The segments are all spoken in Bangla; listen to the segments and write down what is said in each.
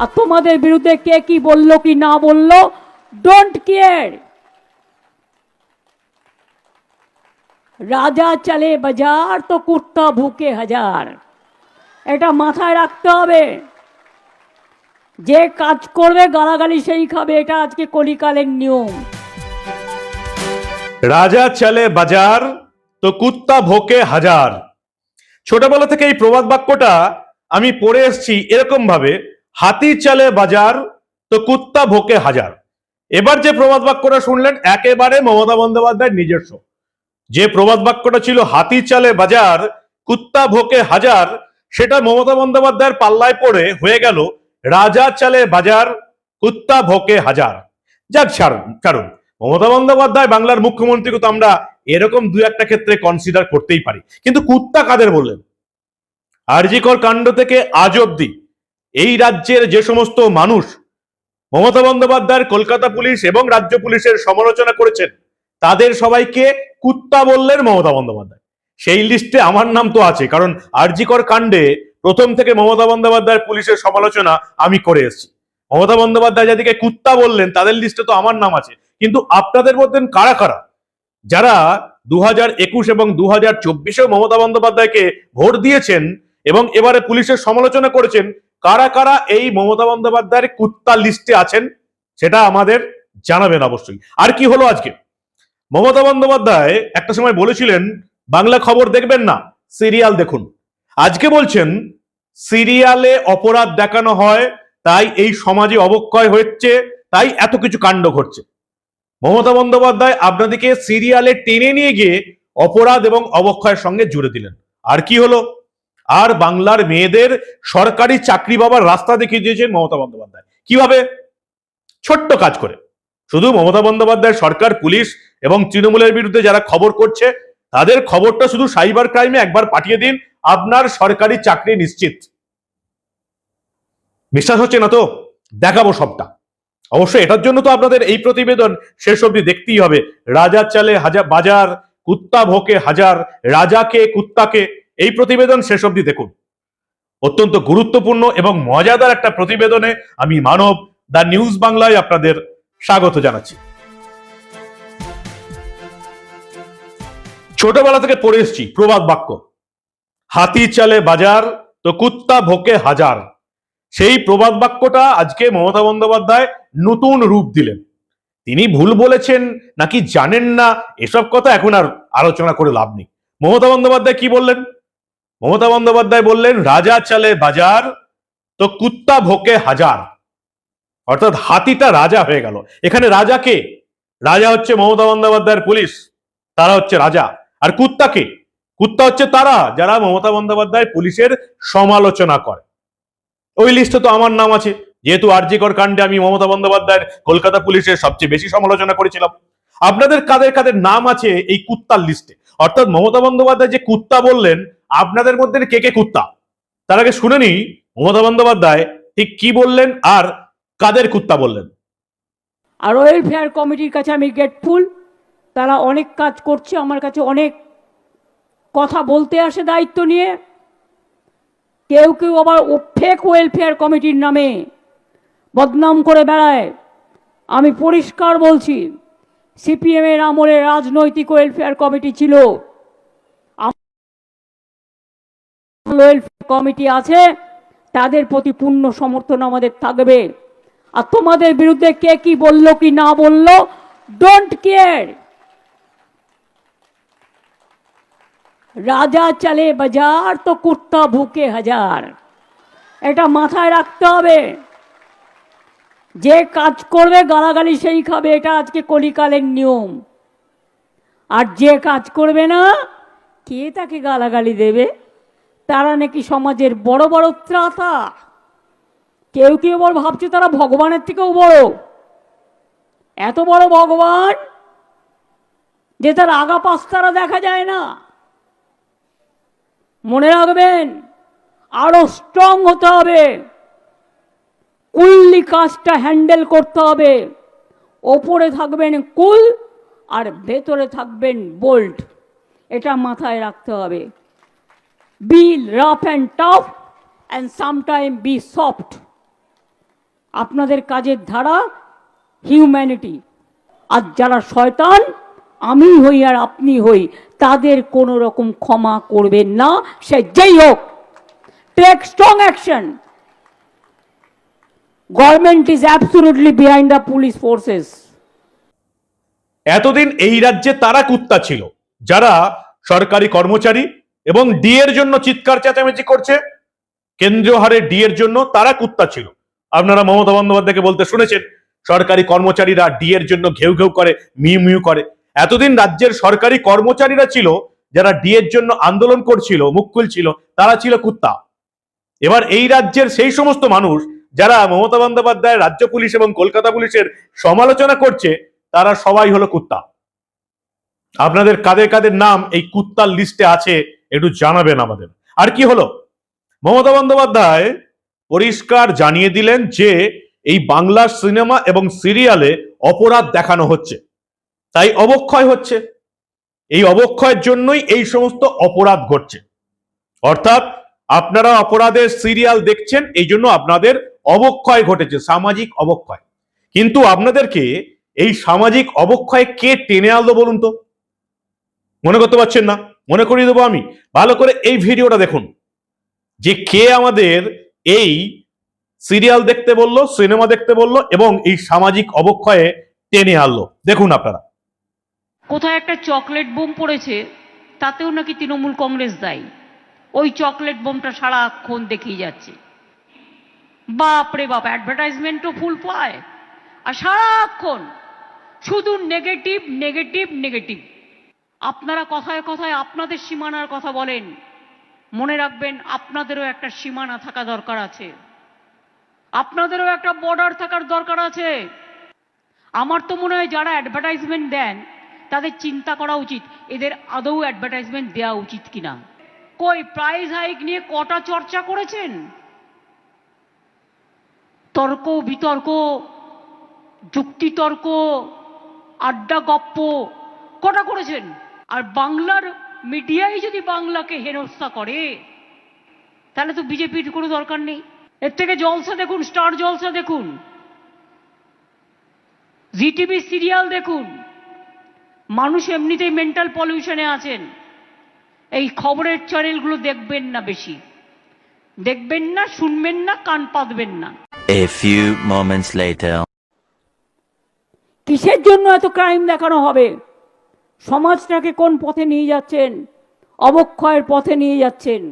আর তোমাদের বিরুদ্ধে কে কি বলল কি না বলল ডোন্ট কেয়ার রাজা চলে বাজার তো কুত্তা ভুকে হাজার। এটা মাথায় রাখতে হবে। যে কাজ করবে, গালাগালি সেই খাবে, এটা আজকে কলিকালের নিয়ম। রাজা চলে বাজার তো কুত্তা ভোকে হাজার। ছোটবেলা থেকে এই প্রবাদ বাক্যটা আমি পড়ে এসেছি এরকম ভাবে হাতি চলে বাজার, তো কুত্তা ভোকে হাজার। এবার যে প্রবাদ বাক্যটা শুনলেন, একেবারে মমতা বন্দ্যোপাধ্যায়ের নিজস্ব। যে প্রবাদ বাক্যটা ছিল, হাতি চালে বাজার, কুত্তা ভোকে হাজার, সেটা মমতা বন্দ্যোপাধ্যায়ের পাল্লায় পড়ে হয়ে গেল, রাজা চালে বাজার, কুত্তা ভোকে হাজার। যাক, ছাড়ুন ছাড়ুন। মমতা বন্দ্যোপাধ্যায় বাংলার মুখ্যমন্ত্রীকে তো আমরা এরকম দু একটা ক্ষেত্রে কনসিডার করতেই পারি। কিন্তু কুত্তা কাদের বললেন? আরজিকর কাণ্ড থেকে আজ অব্দি এই রাজ্যের যে সমস্ত মানুষ মমতা বন্দ্যোপাধ্যায়ের কলকাতা পুলিশ এবং রাজ্য পুলিশের সমালোচনা করেছেন, তাদের সবাইকে কুত্তা বললেন মমতা বন্দ্যোপাধ্যায়। সেই লিস্টে আমার নাম তো আছে, কারণ আরজিকর কাণ্ডে প্রথম থেকে মমতা বন্দ্যোপাধ্যায়ের পুলিশের সমালোচনা আমি করে এসেছি। মমতা বন্দ্যোপাধ্যায় যাদেরকে কুত্তা বললেন, তাদের লিস্টে তো আমার নাম আছে। কিন্তু আপনাদের মধ্যে কারা কারা? যারা দু হাজার একুশ এবং দু হাজার চব্বিশেও মমতা বন্দ্যোপাধ্যায়কে ভোট দিয়েছেন এবং এবারে পুলিশের সমালোচনা করেছেন কারা কারা এই মমতা বন্দ্যোপাধ্যায়ের কুত্তা লিস্টে আছেন, সেটা আমাদের জানাবেন অবশ্যই। আর কি হলো আজকে? মমতা বন্দ্যোপাধ্যায় একটা সময় বলেছিলেন, বাংলা খবর দেখবেন না, সিরিয়াল দেখুন। আজকে বলছেন, সিরিয়ালে অপরাধ দেখানো হয়, তাই এই সমাজে অবক্ষয় হচ্ছে, তাই এত কিছু কাণ্ড ঘটছে। মমতা বন্দ্যোপাধ্যায় আপনাদেরকে সিরিয়ালে টেনে নিয়ে গিয়ে অপরাধ এবং অবক্ষয়ের সঙ্গে জুড়ে দিলেন। আর কি হলো? আর বাংলার মেয়েদের সরকারি চাকরি পাবার রাস্তা দেখিয়ে দিয়েছেন মমতা বন্দ্যোপাধ্যায়। কীভাবে? ছোট্ট কাজ করে। শুধু মমতা বন্দ্যোপাধ্যায়, সরকার, পুলিশ এবং তৃণমূলের বিরুদ্ধে যারা খবর করছে, তাদের খবরটা শুধু সাইবার ক্রাইমে একবার পাঠিয়ে দিন, আপনার সরকারি চাকরি নিশ্চিত। বিশ্বাস হচ্ছে না তো? দেখাবো সবটা। অবশ্যই এটার জন্য তো আপনাদের এই প্রতিবেদন শেষ অবধি দেখতেই হবে। রাজা চালে হাজার বাজার, কুত্তা ভোকে হাজার, রাজাকে, কুত্তাকে এই প্রতিবেদন শেষ অবধি দেখুন। অত্যন্ত গুরুত্বপূর্ণ এবং মজাদার একটা প্রতিবেদনে আমি মানব দা নিউজ বাংলায় আপনাদের স্বাগত জানাচ্ছি। ছোটবেলা থেকে পড়ে এসছি, প্রবাদ বাক্য। হাতি চালে বাজার, তো কুত্তা ভোকে হাজার। সেই প্রবাদ বাক্যটা আজকে মমতা বন্দ্যোপাধ্যায় নতুন রূপ দিলেন। তিনি ভুল বলেছেন, নাকি জানেন না, এসব কথা এখন আর আলোচনা করে লাভ নেই। মমতা বন্দ্যোপাধ্যায় কি বললেন? মমতা বন্দ্যোপাধ্যায় বললেন, রাজা চালে বাজার, তো কুত্তা ভোকে হাজার। অর্থাৎ হাতিটা রাজা হয়ে গেল। এখানে রাজা কে? রাজা হচ্ছে মমতা বন্দ্যোপাধ্যায়ের পুলিশ, তারা হচ্ছে রাজা। আর কুত্তা কে? কুত্তা হচ্ছে তারা, যারা মমতা বন্দ্যোপাধ্যায় পুলিশের সমালোচনা করে। ওই লিস্টে তো আমার নাম আছে। যেহেতু আরজিকর কাণ্ডে আমি মমতা বন্দ্যোপাধ্যায়ের কলকাতা পুলিশের সবচেয়ে বেশি সমালোচনা করেছিলাম। আপনাদের কাদের কাদের নাম আছে এই কুত্তার লিস্টে অর্থাৎ মমতা বন্দ্যোপাধ্যায় যে কুত্তা বললেন, আপনাদের মধ্যে কে কে কুত্তা? তার আগে শুনে নি মমতা বন্দ্যোপাধ্যায় ঠিক কি বললেন আর কাদের কুত্তা বললেন? আর ওয়েলফেয়ার কমিটির কাছে আমি গেটফুল তারা অনেক কাজ করছে, আমার কাছে অনেক কথা বলতে আসে দায়িত্ব নিয়ে। কেউ কেউ আবার ফেক ওয়েলফেয়ার কমিটির নামে বদনাম করে বেড়ায়। আমি পরিষ্কার বলছি সিপিএমের আমলে রাজনৈতিক ওয়েলফেয়ার কমিটি ছিল। ওয়েলফেয়ার কমিটি আছে, তাদের প্রতি পূর্ণ সমর্থন আমাদের থাকবে। আর তোমাদের বিরুদ্ধে কে কি বলল কি না বলল ডোন্ট কেয়ার রাজা চলে বাজার তো কুত্তা ভুকে হাজার। এটা মাথায় রাখতে হবে। যে কাজ করবে, গালাগালি সেই খাবে, এটা আজকে কলিকালের নিয়ম। আর যে কাজ করবে না, কে তাকে গালাগালি দেবে? তারা নাকি সমাজের বড় বড় ত্রাতা। কেউ কেউ বড় ভাবছে তারা ভগবানের থেকেও বড়। এত বড় ভগবান যে তার আগা পাশ তারা দেখা যায় না। মনে রাখবেন, আরও স্ট্রং হতে হবে। কুল্লি কাজটা হ্যান্ডেল করতে হবে ওপরে থাকবেন কুল আর ভেতরে থাকবেন বোল্ট এটা মাথায় রাখতে হবে be rough and tough and sometime be soft আপনাদের কাজের ধারা হিউম্যানিটি আর যারা শয়তান আমি হই আর আপনি হই তাদের কোনো রকম ক্ষমা করবেন না সে যেই হোক take strong action government is absolutely behind the police forces এতদিন এই রাজ্যে তারা কুত্তা ছিল, যারা সরকারি কর্মচারী এবং ডি এর জন্য চিৎকার চেঁচামেচি করছে, কেন্দ্রীয় হারে ডি এর জন্য তারা কুত্তা ছিল। আপনারা মমতা বন্দ্যোপাধ্যায়কে বলতে শুনেছেন, সরকারি কর্মচারীরা ডি এর জন্য ঘেউ ঘেউ করে, মিউ মিউ করে। এতদিন রাজ্যের সরকারি কর্মচারীরা ছিল, যারা ডি এর জন্য আন্দোলন করছিল, মুখ খুলছিল, তারা ছিল কুত্তা। এবার এই রাজ্যের সেই সমস্ত মানুষ যারা মমতা বন্দ্যোপাধ্যায়, রাজ্য পুলিশ এবং কলকাতা পুলিশের সমালোচনা করছে, তারা সবাই হলো কুত্তা। আপনাদের কাদের কাদের নাম এই কুত্তার লিস্টে আছে, একটু জানাবেন আমাদের। আর কি হলো? মমতা বন্দ্যোপাধ্যায় পরিষ্কার জানিয়ে দিলেন যে, এই বাংলা সিনেমা এবং সিরিয়ালে অপরাধ দেখানো হচ্ছে। তাই অবক্ষয় হচ্ছে। এই অবক্ষয়ের জন্যই এই সমস্ত অপরাধ ঘটছে। অর্থাৎ আপনারা অপরাধের সিরিয়াল দেখছেন, এই জন্য আপনাদের অবক্ষয় ঘটেছে, সামাজিক অবক্ষয়। কিন্তু আপনাদেরকে এই সামাজিক অবক্ষয় কে টেনে আনলো বলুন তো? মনে করতে পারছেন না? মনে করিয়ে দেবো আমি। ভালো করে এই ভিডিওটা দেখুন। যে কে আমাদের এই সিরিয়াল দেখতে বলল, সিনেমা দেখতে বলল এবং এই সামাজিক অবক্ষয়ে টেনে আনলো। দেখুন আপনারা। কোথায় একটা চকলেট বোম পড়েছে, তাতেও নাকি তৃণমূল কংগ্রেস দায়ী। ওই চকলেট বোমটা সারাক্ষণ দেখিয়ে যাচ্ছে। বাপ রে বাপ অ্যাডভার্টাইজমেন্টও ফুল পায়। আর সারাক্ষণ শুধু নেগেটিভ নেগেটিভ নেগেটিভ আপনারা কথায় কথায় আপনাদের সীমানার কথা বলেন। মনে রাখবেন, আপনাদেরও একটা সীমানা থাকা দরকার আছে। আপনাদেরও একটা বর্ডার থাকার দরকার আছে। আমার তো মনে হয় যারা অ্যাডভার্টাইজমেন্ট দেন, তাদের চিন্তা করা উচিত, এদের আদৌ অ্যাডভার্টাইজমেন্ট দেওয়া উচিত কিনা। কই প্রাইজ হাইক নিয়ে কটা চর্চা করেছেন? তর্ক, বিতর্ক, যুক্তিতর্ক, আড্ডা, গপ্প কটা করেছেন? আর বাংলার মিডিয়াই যদি বাংলাকে হেনস্থা করে, তাহলে তো বিজেপির কোনো দরকার নেই। এর থেকে জলসা দেখুন, স্টার জলসা দেখুন জি টিভি সিরিয়াল দেখুন। মানুষ এমনিতেই মেন্টাল পলিউশনে আছেন। এই খবরের চ্যানেলগুলো দেখবেন না বেশি। দেখবেন না শুনবেন না কান পাতবেন না। A few moments later. কিসের জন্য এত ক্রাইম দেখানো হবে? সমাজটাকে কোন পথে নিয়ে যাচ্ছেন? অবক্ষয়ের পথে নিয়ে যাচ্ছেন।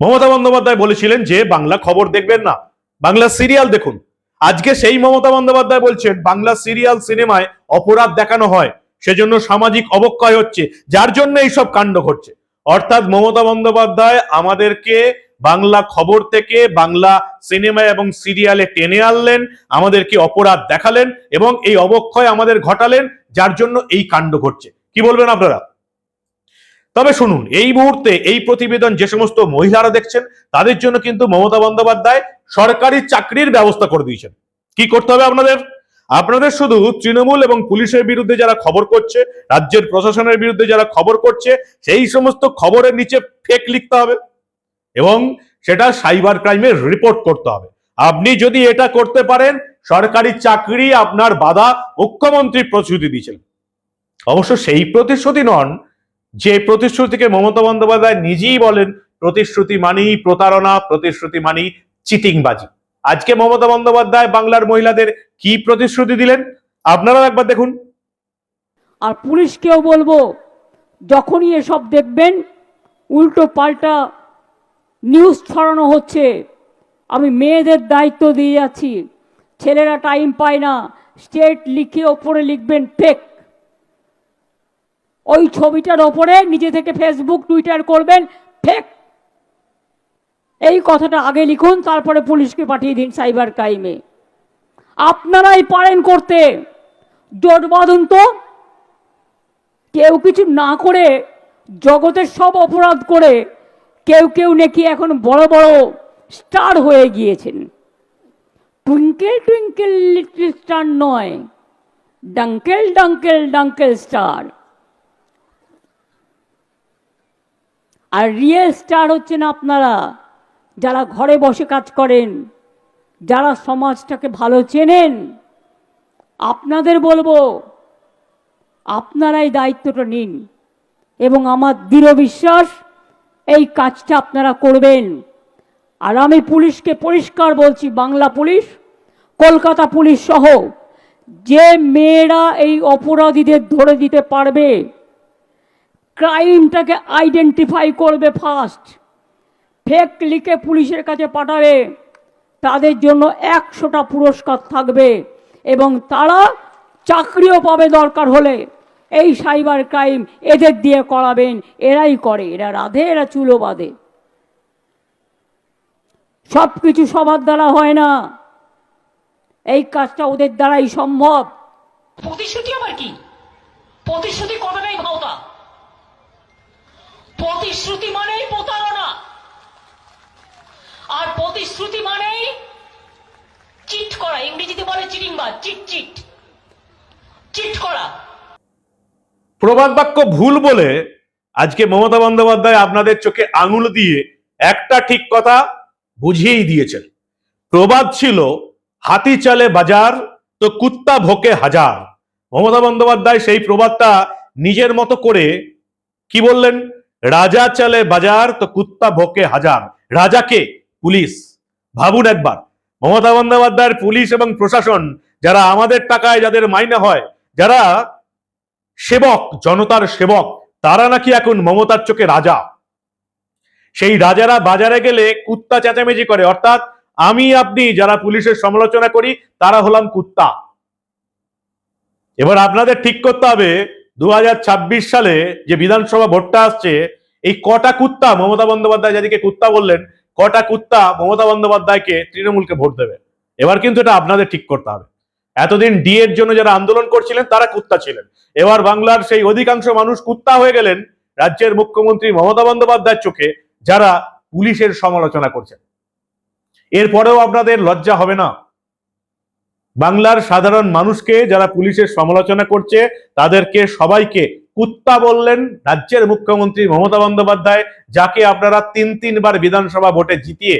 মমতা বন্দ্যোপাধ্যায় বলেছিলেন যে বাংলা খবর দেখবেন না বাংলা সিরিয়াল দেখুন। আজকে সেই মমতা বন্দ্যোপাধ্যায় বলছেন বাংলা সিরিয়াল সিনেমায় অপরাধ দেখানো হয় সেজন্য সামাজিক অবক্ষয় হচ্ছে যার জন্য এইসব কাণ্ড ঘটছে। অর্থাৎ মমতা বন্দ্যোপাধ্যায় আমাদেরকে বাংলা খবর থেকে, বাংলা সিনেমা এবং সিরিয়ালে টেনে আনলেন, আমাদেরকে অপরাধ দেখালেন এবং এই অবক্ষয় আমাদের ঘটালেন, যার জন্য এই কাণ্ড ঘটছে। কি বলবেন আপনারা? তবে শুনুন, এই মুহূর্তে এই প্রতিবেদন যে সমস্ত মহিলারা দেখছেন, তাদের জন্য কিন্তু মমতা বন্দ্যোপাধ্যায় সরকারি চাকরির ব্যবস্থা করে দিয়েছেন। কি করতে হবে আপনাদের? আপনাদের শুধু তৃণমূল এবং পুলিশের বিরুদ্ধে যারা খবর করছে, রাজ্যের প্রশাসনের বিরুদ্ধে যারা খবর করছে, সেই সমস্ত খবরের নিচে ফেক লিখতে হবে এবং সেটা সাইবার ক্রাইমে রিপোর্ট করতে হবে। আপনি যদি এটা করতে পারেন, সরকারি চাকরি আপনার বাধা মুখ্যমন্ত্রী প্রতিশ্রুতি দিয়েছিলেন অবশ্য সেই প্রতিশ্রুতি নন, যে প্রতিশ্রুতিকে মমতা বন্দ্যোপাধ্যায় নিজেই বলেন, প্রতিশ্রুতি মানেই প্রতারণা, প্রতিশ্রুতি মানি চিটিংবাজি আজকে মমতা বন্দ্যোপাধ্যায় বাংলার মহিলাদের কি প্রতিশ্রুতি দিলেন? আপনারাও একবার দেখুন। আর পুলিশকেও বলব, যখনই এসব দেখবেন, উল্টো পাল্টা নিউজ ছড়ানো হচ্ছে। আমি মেয়েদের দায়িত্ব দিয়ে যাচ্ছি। ছেলেরা টাইম পায় না। স্টেট লিখে ওপরে লিখবেন ফেক ওই ছবিটার ওপরে নিজে থেকে ফেসবুক টুইটার করবেন ফেক এই কথাটা আগে লিখুন, তারপরে পুলিশকে পাঠিয়ে দিন সাইবার ক্রাইমে। আপনারাই পারেন করতে। জোট বাঁধুন তো। কেউ কিছু না করে জগতের সব অপরাধ করে কেউ কেউ নাকি এখন বড় বড় স্টার হয়ে গিয়েছেন। টুইঙ্কেল টুইঙ্কেল, লিটল স্টার নয়। Dunkel dunkel dunkel star. আর রিয়েল স্টার হচ্ছেন আপনারা। যারা ঘরে বসে কাজ করেন, যারা সমাজটাকে ভালো চেনেন, আপনাদের বলব, আপনারাই দায়িত্বটা নিন এবং আমার দৃঢ় বিশ্বাস, এই কাজটা আপনারা করবেন। আর আমি পুলিশকে পরিষ্কার বলছি, বাংলা পুলিশ, কলকাতা পুলিশ সহ, যে মেয়েরা এই অপরাধীদের ধরে দিতে পারবে, ক্রাইমটাকে আইডেন্টিফাই করবে ফার্স্ট। ফেক লিখে পুলিশের কাছে পাঠাবে, তাদের জন্য একশোটা পুরস্কার থাকবে এবং তারা চাকরিও পাবে দরকার হলে। এই সাইবার ক্রাইম এদের দিয়ে করাবেন, এরাই করে, এরা রাধে, এরা চুলো বাঁধে। সব কিছু সবার দ্বারা হয় না। এই কাজটা ওদের দ্বারাই সম্ভব। প্রতিশ্রুতি আবার কি? প্রতিশ্রুতি কতটাই ভাওতা। প্রতিশ্রুতি মানেই প্রতারণা। আর প্রতিশ্রুতি মানেই চিট করা, ইংরেজিতে বলে চিটিংবাজ, চিট চিট। চিট করা। প্রবাদ বাক্য ভুল বলে আজকে মমতা বন্দ্যোপাধ্যায় আপনাদের চোখে আঙুল দিয়ে একটা ঠিক কথা বুঝিয়েই দিয়েছেন। প্রবাদ ছিল, হাতি চালে বাজার, তো কুত্তা ভোকে হাজার। মমতা বন্দ্যোপাধ্যায় সেই প্রবাদটা নিজের মতো করে কি বললেন? রাজা চালে বাজার, তো কুত্তা ভোকে হাজার। রাজাকে পুলিশ। ভাবুন একবার, মমতা বন্দ্যোপাধ্যায়ের পুলিশ এবং প্রশাসন যারা আমাদের টাকায় যাদের মাইনে হয়, যারা সেবক, জনতার সেবক, তারা নাকি এখন মমতার চোখে রাজা? সেই রাজারা বাজারে গেলে কুত্তা চেঁচামেচি করে, অর্থাৎ আমি, আপনি যারা পুলিশের সমালোচনা করি, তারা হলাম কুত্তা। এবার আপনাদের ঠিক করতে হবে দু হাজার ছাব্বিশ সালে যে বিধানসভা ভোটটা আসছে, এই কটা কুত্তা, মমতা বন্দ্যোপাধ্যায় যাদেরকে কুত্তা বললেন কটা কুত্তা মমতা বন্দ্যোপাধ্যায়কে তৃণমূলকে ভোট দেবে? এবার কিন্তু এটা আপনাদের ঠিক করতে হবে। এতদিন ডি এর জন্য যারা আন্দোলন করছিলেন, তারা কুত্তা ছিলেন। এবার বাংলার সেই অধিকাংশ মানুষ কুত্তা হয়ে গেলেন রাজ্যের মুখ্যমন্ত্রী মমতা বন্দ্যোপাধ্যায়ের চোখে, যারা পুলিশের সমালোচনা করছেন। এরপরেও আপনাদের লজ্জা হবে না। বাংলার সাধারণ মানুষকে যারা পুলিশের সমালোচনা করছে, তাদেরকে সবাইকে কুত্তা বললেন রাজ্যের মুখ্যমন্ত্রী মমতা বন্দ্যোপাধ্যায়, যাকে আপনারা তিন তিনবার বিধানসভা ভোটে জিতিয়ে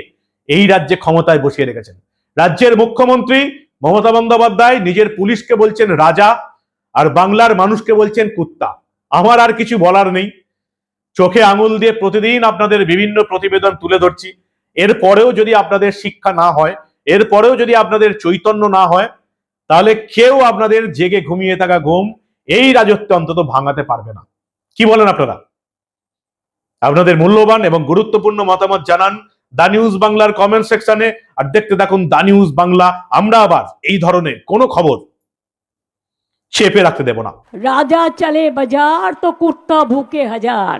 এই রাজ্যে ক্ষমতায় বসিয়ে রেখেছেন। রাজ্যের মুখ্যমন্ত্রী মমতা বন্দ্যোপাধ্যায় নিজের পুলিশকে বলছেন রাজা, আর বাংলার মানুষকে বলছেন কুত্তা। আমার আর কিছু বলার নেই। চোখে আঙুল দিয়ে প্রতিদিন আপনাদের বিভিন্ন প্রতিবেদন তুলে ধরছি। এরপরেও যদি আপনাদের শিক্ষা না হয় এরপরেও যদি আপনাদের চৈতন্য না হয়, তাহলে কেউ আপনাদের জেগে ঘুমিয়ে থাকা ঘুম এই রাজত্ব অন্তত ভাঙাতে পারবে না। কি বলেন আপনারা? আপনাদের মূল্যবান এবং গুরুত্বপূর্ণ মতামত জানান দা নিউজ বাংলার কমেন্ট সেকশনে আর দেখতে দেখুন দা নিউজ বাংলা। আমরা আবার এই ধরনের কোন খবর চেপে রাখতে দেব না। রাজা চলে বাজার তো কুর্তা ভুকে হাজার।